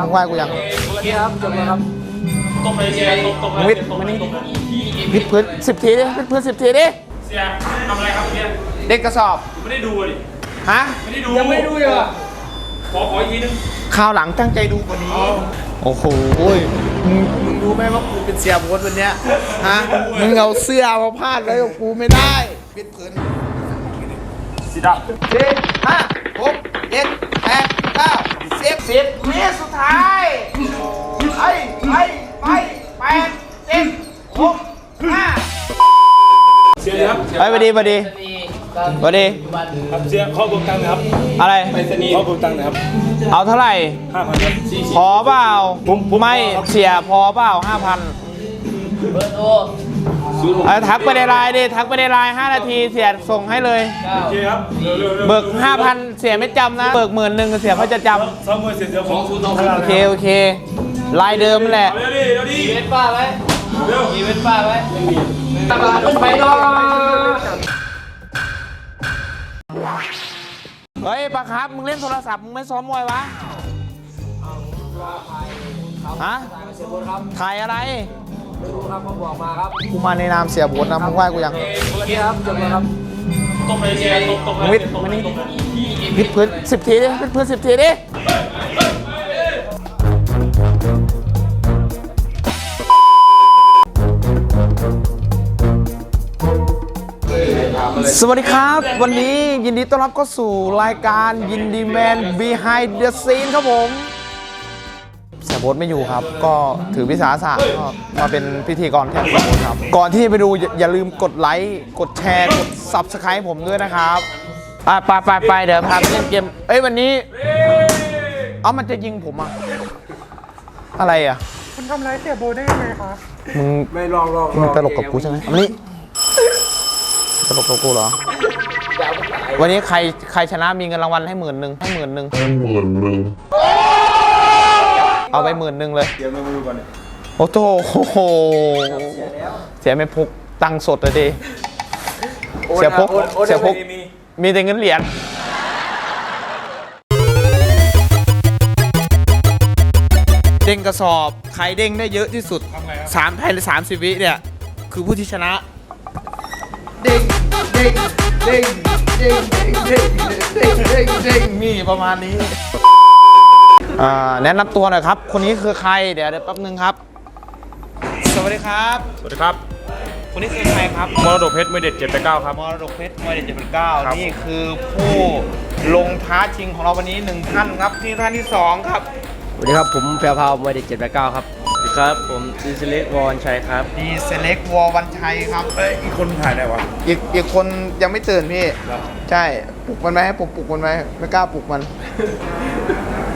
มึงไหว้กูยังนี่ครับจบแล้วครับตกเลยเชียร์ตกตกเลยวิทย์มานี่วิทย์พื้นสิบทีดิวิทย์พื้นสิบทีดิเชียร์ทำอะไรครับเนี่ยเด็กกระสอบไม่ได้ดูดิฮะไม่ได้ดูยังไม่ดูอีกอะขอขออีกทีนึงคราวหลังตั้งใจดูกว่านี้โอ้โหมึงมึงรู้ไหมว่ากูเป็นเสียโบสวันเนี้ยฮะมึงเอาเสื้อมาพาดไว้กับกูไม่ได้วิทย์พื้นสิดับสี่ห้าหกเจ็ดแปดเก้า สิบสิบเมตรสุดท้ายไปไปไปแปดเจ็ดหกห้าเชียร์ครับไปไปดีไปดีไปดีครับเชียร์ข้อบุกตังค์นะครับ อะไรข้อบุกตังค์นะครับ เอาเท่าไหร่ห้าพันครับพอเปล่าไม่เสียพอเปล่าห้าพันเบอร์โทร เออทักไปในไลน์ดิทักไปในไลน์5นาทีเสียส่งให้เลยเก้าโอเคครับเร็วเร็วเร็วเบิก 5,000 เสียไม่จำนะ เบิกหมื่นหนึ่งเสียเขาจะจซ้อมมวยเสร็จเดี๋ยวของคุณต้องำโอเคโอเคไลน์เดิมนั่นแหละเร็วดิเร็วดิมีเวทป้าไหมเร็วมีเวทป้าไหมไม่มีไปต่อเฮ้ยปะครับมึงเล่นโทรศัพท์มึงไม่ซ้อมมวยวะฮะถ่ายอะไร ไม่รู้ครับเขาบอกมาครับกูมาในนามเสียโบทนะมึงไหว้กูยังนี่ครับจบแล้วครับตกเลยเชียร์ตกตกเลยวิทย์มานี่วิทย์พื้นสิบทีดิวิทย์พื้นสิบทีดิสวัสดีครับ วันนี้ยินดีต้อนรับเข้าสู่รายการยินดีแมน Behind the Scene ครับผม เสียโบทไม่อยู่ครับ ก็ถือวิสาสะก็มาเป็นพิธีกรแทนเสียโบทครับ ก่อนที่จะไปดูอย่าอย่าลืมกดไลค์กดแชร์กด Subscribe ผมด้วยนะครับไปไปไปไปเดี๋ยวพาไปเล่นเกมเอ้ยวันนี้ เอามันจะยิงผมอะอะไรอะคุณทำร้ายเสียโบได้ยังไงคะมึงไม่ลองลองมึงตลกกับกูใช่ไหมเอามานี่ตลกกับกูเหรอ วันนี้ใครใครชนะมีเงินรางวัลให้หมื่นหนึ่งให้หมื่นหนึ่งให้หมื่นหนึ่ง เอาไปหมื่นหนึ่งเลย เดี๋ยวมาดูก่อนโอ้โหเสียไม่พกตังสดเลยดิเสียพกเสียพกมีแต่เงินเหรียญเด้งกระสอบใครเด้งได้เยอะที่สุดสามภายในสามสิบวิเนี่ย คือผู้ที่ชนะ เด้งเด้งเด้งเด้งเด้งเด้งเด้งเด้งมีประมาณนี้ แนะนำตัวหน่อยครับ คนนี้คือใคร เดี๋ยวเดี๋ยวแป๊บนึงครับ สวัสดีครับ สวัสดีครับ คนนี้คือใครครับ มรดกเพชรมือเด็ดเจ็ดแปดเก้าครับ มรดกเพชรมวยเด็ดเจ็ดเป็นเก้าครับนี่คือผู้ลงท้าชิงของเราวันนี้หนึ่งท่านครับที่ท่านที่สองครับ สวัสดีครับ ผมแพรวพราวมวยเด็กเจ็ดแปดเก้าครับ สวัสดีครับ ผมดิสเลกวอนชัยครับ ดีเซเล็กวอวันชัยครับเอ้ยอีกคนถ่ายได้วะ อีกอีกคนยังไม่ตื่นพี่ ใช่ ปลุกมันไหมให้ผมปลุกมันไหมไม่กล้าปลุกมัน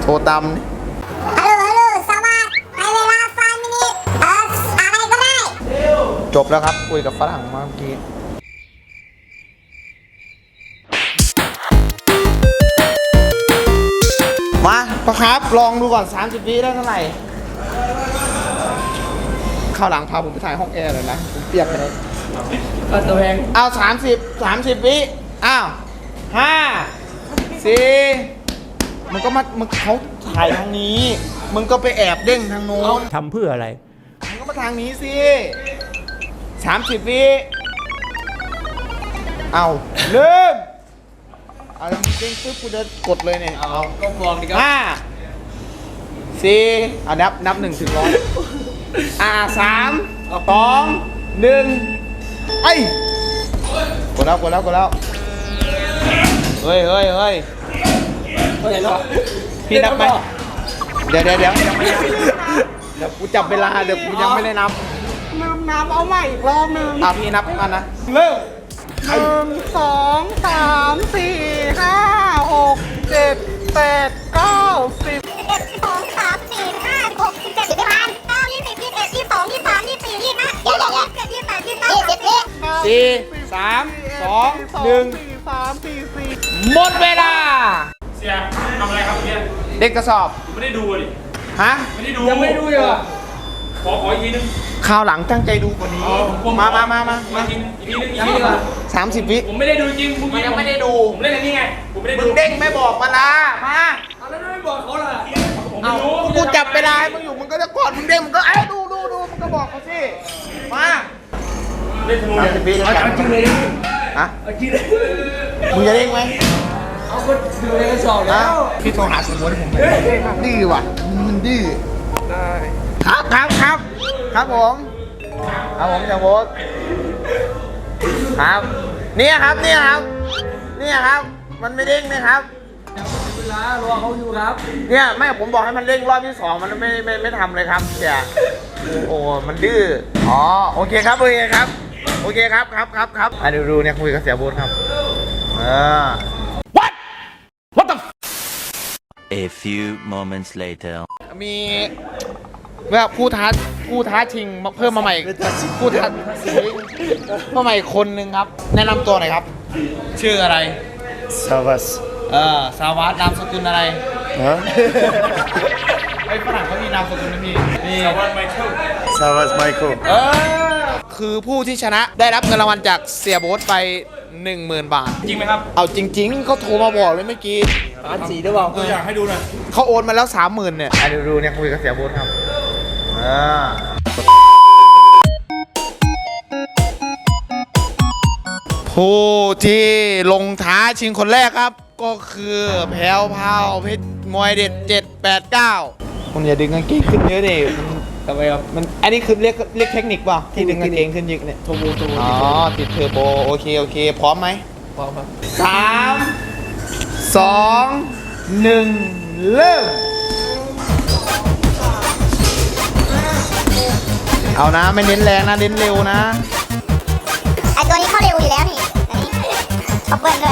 โทรตามนี่ฮัลโหลฮัลโหลสวัสดีในเวลาฟันมินิเอออะไรก็ได้ จบแล้วครับคุยกับฝรั่งมาเมื่อกี้ มาประครับ ลองดูก่อน 30วิได้เท่าไหร่ข้าวหลังพาผมไปถ่ายห้องแอร์เลยนะผมเปียกเลยก็ตัวแพงเอาสามสิบสามสิบวิอ้าวห้าสี่ มึงก็มามึงเขาถ่ายทางนี้ มึงก็ไปแอบเด้งทางโน้นทำเพื่ออะไร มึงก็มาทางนี้สิสามสิบวิเอาเริ่มเอาแล้วมึงเด้งปุ๊บกูเดินกดเลยเนี่ยเอาก็มองดีครับห้าสี่เอานับนับหนึ่งถึงร้อยอ่าสามสองหนึ่งไอ้กดแล้วกดแล้วกดแล้วเฮ้ยเฮ้ยเฮ้ยไม่ เห็นหรอพี่นับไหมเดี๋ยวเดี๋ยวเดี๋ยวยังไม่นับเดี๋ยวกูจับเวลาเดี๋ยวกูยังไม่ได้นับลืมน้ำเอาใหม่อีกรอบหนึ่งอะพี่นับกันนะเริ่มหนึ่งสองสามสี่ห้าหกเจ็ดแปดเก้าสิบเอ็ดสองสามสี่ห้าหกสิบเจ็ดสิบห้าเก้ายี่สิบยี่สิบเอ็ดยี่สิบสองยี่สิบสามยี่สิบสี่ยี่สิบห้าเดี๋ยวเดี๋ยวเจ็ดยี่สิบแปดยี่สิบเก้าสี่สี่สามสองหนึ่งสามสี่สี่หมดเวลา เชียร์ทำอะไรครับเนี่ยเด็กกระสอบ ไม่ได้ดูดิฮะ ไม่ได้ดูยังไม่ดูอีกอะขอขออีกทีนึงคราวหลังตั้งใจดูกว่านี้ มามามามามาอีกทีนึงอีกทีนึงสามสิบวิ ผมไม่ได้ดูจริงมันยังไม่ได้ดู ผมเล่นอันนี้ไง ผมไม่ได้มึดูงเด้งไม่บอกมาละมาเอาแล้วไม่บอกเขาล่ะผมเอ้ากูจับเวลาให้มึงอยู่มึงก็จะกอดมึงเด้งมึงก็เอ้ยดูดูดูมึงก็บอกเขาสิ มาเล่นธนูสามเนี่ยสิบปีแล้วกันจริงเลยฮะมึงจะเด้งไหม เอาคนดูในกระสอบแล้ว พี่โทรหาสมมติผมดื้อว่ะมันดื้อครับครับครับ ครับผมครับผมสมมติครับ เนี่ยครับเนี่ยครับ เนี่ยครับ มันไม่เด้งนะครับเวลารอเขาอยู่ครับ เนี่ยไม่ผมบอกให้มันเร่งรอบที่สองมันไม่ไม่ไม่ทำเลยครับเสียโอ้มันดื้ออ๋อโอเคครับโอเคครับ โอเคครับครับครับครับอะดูดูเนี่ยคุยกับเสียโบูธครับ เออ A few moments later. มีแบบผู้ท้าผู้ท้าชิงมาเพิ่มมาใหม่ผู้ท้าชิงมาใหม่คนหนึ่งครับ แนะนำตัวหน่อยครับ ชื่ออะไร Savas. เออสาวัสดนามสกุลอะไร Huh? ไอ้ฝรั่งเขามีนามสกุลนะพี่นี่วันไมเคิล Savas Michael. เออคือผู้ที่ชนะได้รับเงินรางวัลจากเสียโบ๊ทไป 10,000 บาท จริงไหมครับ เอาจริงๆเขาโทรมาบอกเลยเมื่อกี้อันสีหรือเปล่าตัวอย่างให้ดูหน่อยเขาโอนมาแล้ว 30,000เนี่ยอะเดี๋ยวดูเนี่ยคุยกับเสียโบ๊ทครับอ่าผู้ที่ลงท้าชิงคนแรกครับ ก็คือแพลวพราวเพชรมวยเด็ด789คุณอย่าดึงกางเกงขึ้นเยอะดิมัน ทำไมครับมันอันนี้คือเรียกเรียกเทคนิคป่ะที่ดึงกางเกงขึ้นยิกเนี่ย โทโบโทโบอ๋อ ติดเทอร์โบ โอเค โอเค พร้อมไหมพร้อมครับสามสองหนึ่งเริ่ม เอานะ ไม่เน้นแรงนะ เน้นเร็วนะ ไอตัวนี้เข้าเร็วอยู่แล้วนี่อันนี้เขาเปิ้ลด้วย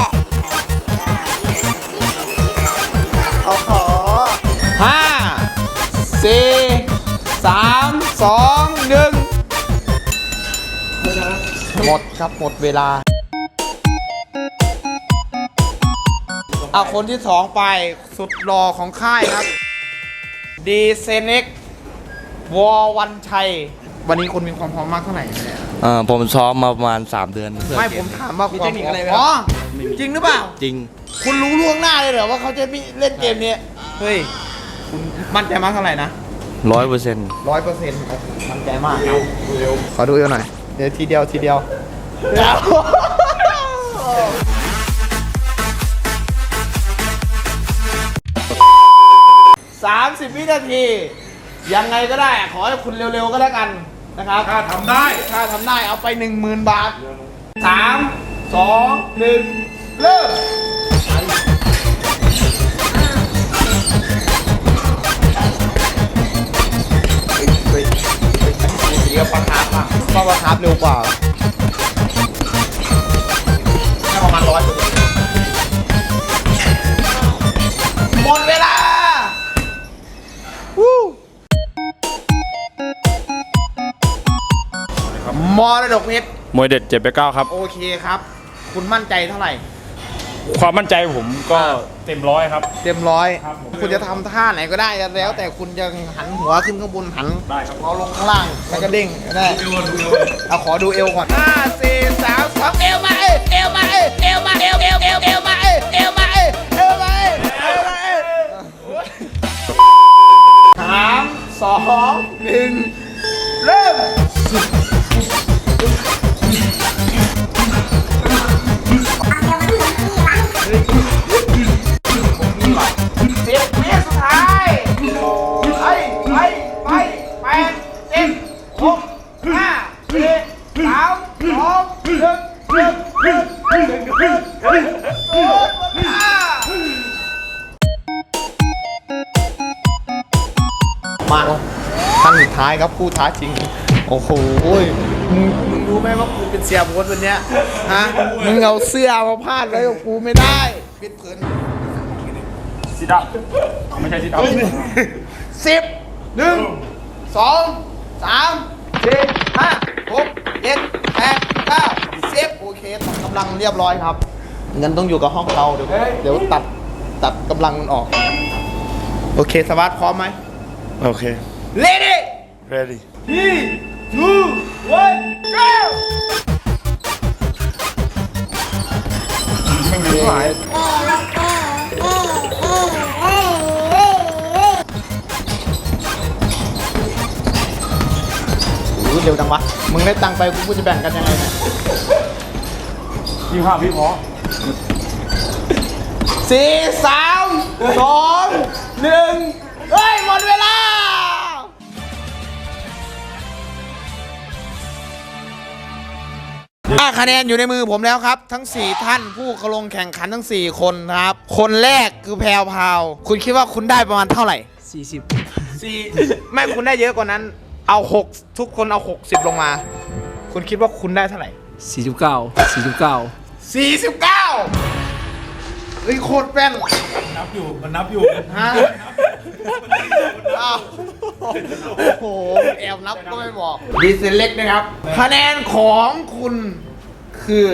หมดครับหมดเวลาเอาคนที่สองไปสุดรอของค่ายครับดีเซเน็กวอวันชัย วันนี้คุณมีความพร้อมมากเท่าไหร่เนี่ยเอ่อผมซ้อมมาประมาณ 3 เดือนเพื่อไม่เกผมถามว่าความเทคนิคอะไรไหมอ๋อจริงหรือเปล่า จริง คุณรู้ล่วงหน้าเลยเหรอว่าเขาจะมีเล่นเกมนี้เฮ้ย คุณมั่นใจมากเท่าไหร่นะร้อยเปอร์เซ็นต์ร้อยเปอร์เซ็นต์มั่นใจมากเร็วเร็วขอดูเอวหน่อยเดี๋ยวทีเดียวทีเดียวเดี๋ยวสามสิบวินาที ยังไงก็ได้ขอให้คุณเร็วๆก็แล้วกันนะครับถ้าทำได้ ถ้าทำได้เอาไป 1 0,000 บาท 3 2 1 เริ่ม อะเพราะปลาคาร์ฟเร็วกว่าแค่ประมาณร้อยหมดเวลาวู้มรดกเพชรมวยเด็ดเจ็ดไปเก้าครับ โอเคครับ คุณมั่นใจเท่าไหร่ ความมั่นใจผมก็เต็มร้อยครับ เต็มร้อย ครับผม คุณจะทำท่าไหนก็ได้แล้ว แต่คุณจะหันหัวขึ้นข้างบนหันได้ครับเอาลงข้างล่างแล้วก็เด้งก็ได้เอาขอดูเอวก่อนห้าสี่สามสองเอวมาเอ้ยเอวมาเอ้ยเอวมาเอวเอวเอวเอวมาเอ้ยเอวมาเอ้ยเอวมาเอ้ยเอวมาเอ้ยสามสองหนึ่งเริ่ม ท้าชิง โอ้โหมึงมึงรู้ไหมว่ากูเป็นเสียโบนวันเนี้ยฮะมึงเอาเสื้อมาพาดไว้กับกูไม่ได้ปิดเผินสิดับไม่ใช่สิดับสิบหนึ่งสองสามสี่ห้าหกเจ็ดแปดเก้าสิบโอเคตัดกำลังเรียบร้อยครับเงินต้องอยู่กับห้องเราเดี๋ยวเดี๋ยวตัดตัดกำลังมันออก โอเคสวัสดพร้อมไหม Okay. เลดี้ Ready. three two one go ไม่มีหายรู้เร็วจังวะ มึงได้ตังไปกูจะแบ่งกันยังไงเนี่ยยี่ห้าพี่พอสี่สามสองหนึ่ง อะคะแนนอยู่ในมือผมแล้วครับ ทั้ง 4 ท่านผู้เข้าลงแข่งขันทั้ง 4 คนนะครับ คนแรกคือแพรวพราว คุณคิดว่าคุณได้ประมาณเท่าไหร่ 40สี่ไม่คุณได้เยอะกว่านั้น เอา 6 ทุกคนเอา 60 ลงมา คุณคิดว่าคุณได้เท่าไหร่ 49 49 49 เฮ้ยโคตรแป้นนับอยู่มันนับอยู่ฮะอ้าวโอ้โหแอบนับก็ไม่บอกดีเซลเล็กนะครับคะแนนของคุณคือ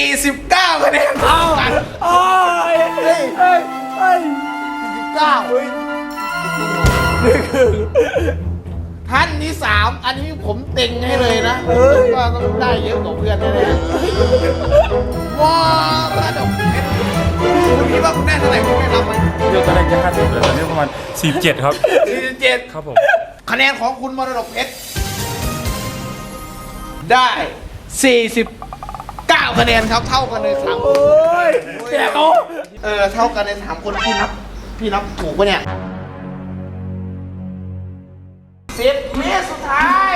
49คะแนนเท่ากันโอ้ยเฮ้ยเฮ้ยเฮ้ย49นี่คือ ท่านที่สามอันนี้ผมเต็งให้เลยนะว่าต้องได้เยอะกว่าเพื่อนแน่ๆว้าวกระดกเพชรคุณคิดว่าคุณได้เท่าไหร่คุณได้รับไหมเดี๋ยวตอนแรกจะห้าสิบเลยตอนนี้ประมาณสี่เจ็ดครับ47ครับผมคะแนนของคุณมรดกเพชรได้49คะแนนครับเท่ากันเลยสามคนแกโตเออเท่ากันในสามคนพี่นับพี่นับถูกปะเนี่ย สิบเมตรสุดท้าย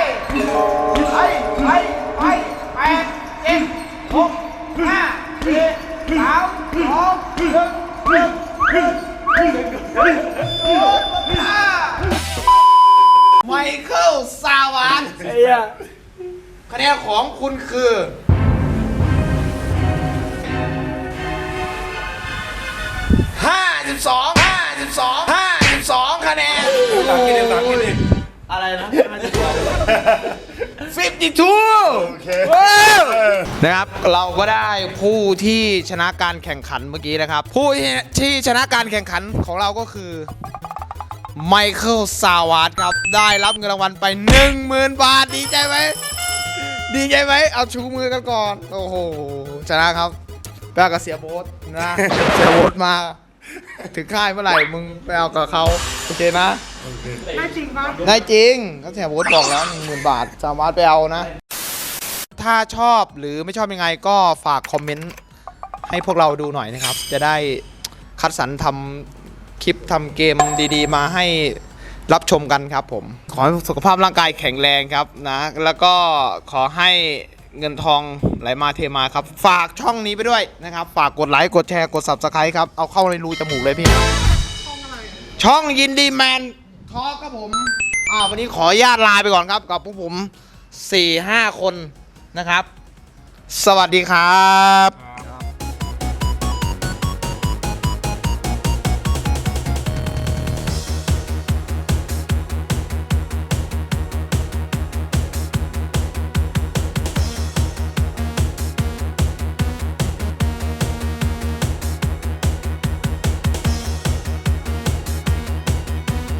ไปไปไปแปดเจ็ดหกห้าสี่สามสองหนึ่งหนึ่งหนึ่งหนึ่งหนึ่งห้าไมเคิลซาวานคะแนนของคุณคือห้าสิบสอง นะ52 โอเคนะครับเราก็ได้ผู้ที่ชนะการแข่งขันเมื่อกี้นะครับ ผู้ที่ชนะการแข่งขันของเราก็คือไมเคิลซาวาร์ดครับ ได้รับเงินรางวัลไป 10,000 บาท ดีใจไหมดีใจไหมเอาชูมือกันก่อน โอ้โห ชนะครับไปเอากับเสียโบ๊ทนะเสียโบ๊ทมา ถึงค่ายเมื่อไหร่มึงไปเอากับเขาโอเคนะได้จริงปะได้จริงก็เสียโบ๊ทบอกแล้ว10,000บาทสามารถไปเอานะ ถ้าชอบหรือไม่ชอบยังไงก็ฝากคอมเมนต์ให้พวกเราดูหน่อยนะครับ จะได้คัดสรรทำคลิปทำเกมดีๆ มาให้รับชมกันครับผม ขอให้สุขภาพร่างกายแข็งแรงครับนะ แล้วก็ขอให้ เงินทองไหลมาเทมาครับ ฝากช่องนี้ไปด้วยนะครับ ฝากกดไลค์กดแชร์กด subscribe ครับ เอาเข้าในรูจมูกเลยพี่ ช่องยินดีแมนทอครับผมอ่าวันนี้ขออนุญาตลาไปก่อนครับ กับพวกผม4-5 คนนะครับ สวัสดีครับ